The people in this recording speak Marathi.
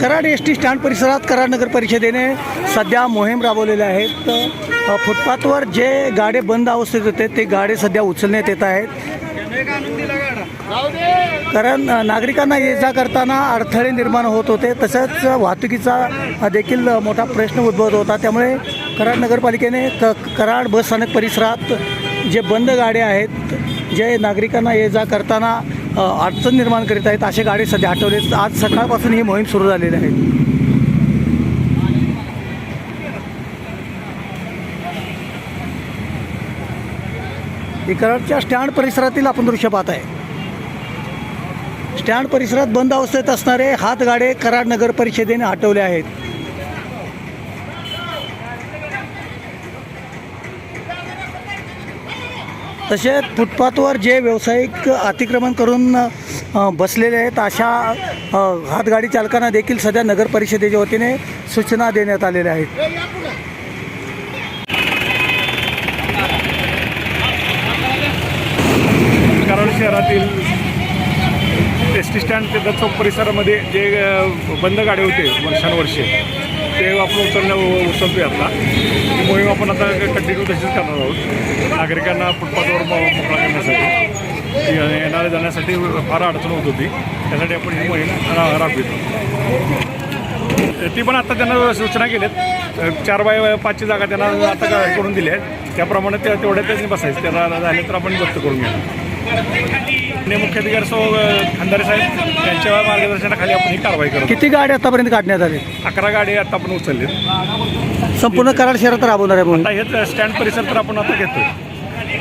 कराड एस टी स्टँड परिसरात कराड नगर परिषदेने सध्या मोहीम राबवलेल्या आहेत फुटपाथवर जे गाडे बंद अवस्थेत होते ते गाडे सध्या उचलण्यात येत आहेत. कारण नागरिकांना ये जा करताना अडथळे निर्माण होत होते. तसंच वाहतुकीचा देखील मोठा प्रश्न उद्भवत होता. त्यामुळे कराड नगरपालिकेने क कराड बस स्थानक परिसरात जे बंद गाड्या आहेत जे नागरिकांना ये जा करताना अडचण निर्माण करीत आहेत असे गाडी सध्या हटवले आज सकाळपासून ही मोहीम सुरू झालेली आहे. कराडच्या स्टँड परिसरातील आपण दृश्य पाहत आहे. स्टँड परिसरात बंद अवस्थेत असणारे हातगाडे कराड नगर परिषदेने हटवले आहेत. तसेच फुटपाथवर जे व्यावसायिक अतिक्रमण करून बसलेले आहेत अशा हातगाडी चालकांना देखील सध्या नगर परिषदेच्या वतीने सूचना देण्यात आलेल्या आहेत. कराड शहरातील एस टी स्टँड ते दत्त परिसरामध्ये जे बंद गाडे होते वर्षानुवर्षे ते आपण उचलण्या उचलतोय आता. ही मोहीम आपण आता कंटिन्यू तशीच करणार आहोत. नागरिकांना फुटपाथवर मोकळा करण्यासाठी. येणाऱ्या जाण्यासाठी फार अडचण होत होती. त्यासाठी आपण ही मोहीम रा राबवितो. ती पण आता त्यांना सूचना केल्यात. चार बाय पाचची जागा त्यांना आता करून दिली आहे त्याप्रमाणे त्या तेवढ्या त्यांनी बसायचं. त्याला झाले तर आपण जप्त करून घेणार मुख्याधिकारी सो खंदारे साहेब यांच्या मार्गदर्शनाखाली आपण ही कारवाई करतो किती गाड्या आतापर्यंत काढण्यात आले? अकरा गाडी आता आपण उचलले संपूर्ण कराड शहरात राबवणार आहे म्हणून. आता हेच स्टँड परिसर तर आपण आता घेतोय.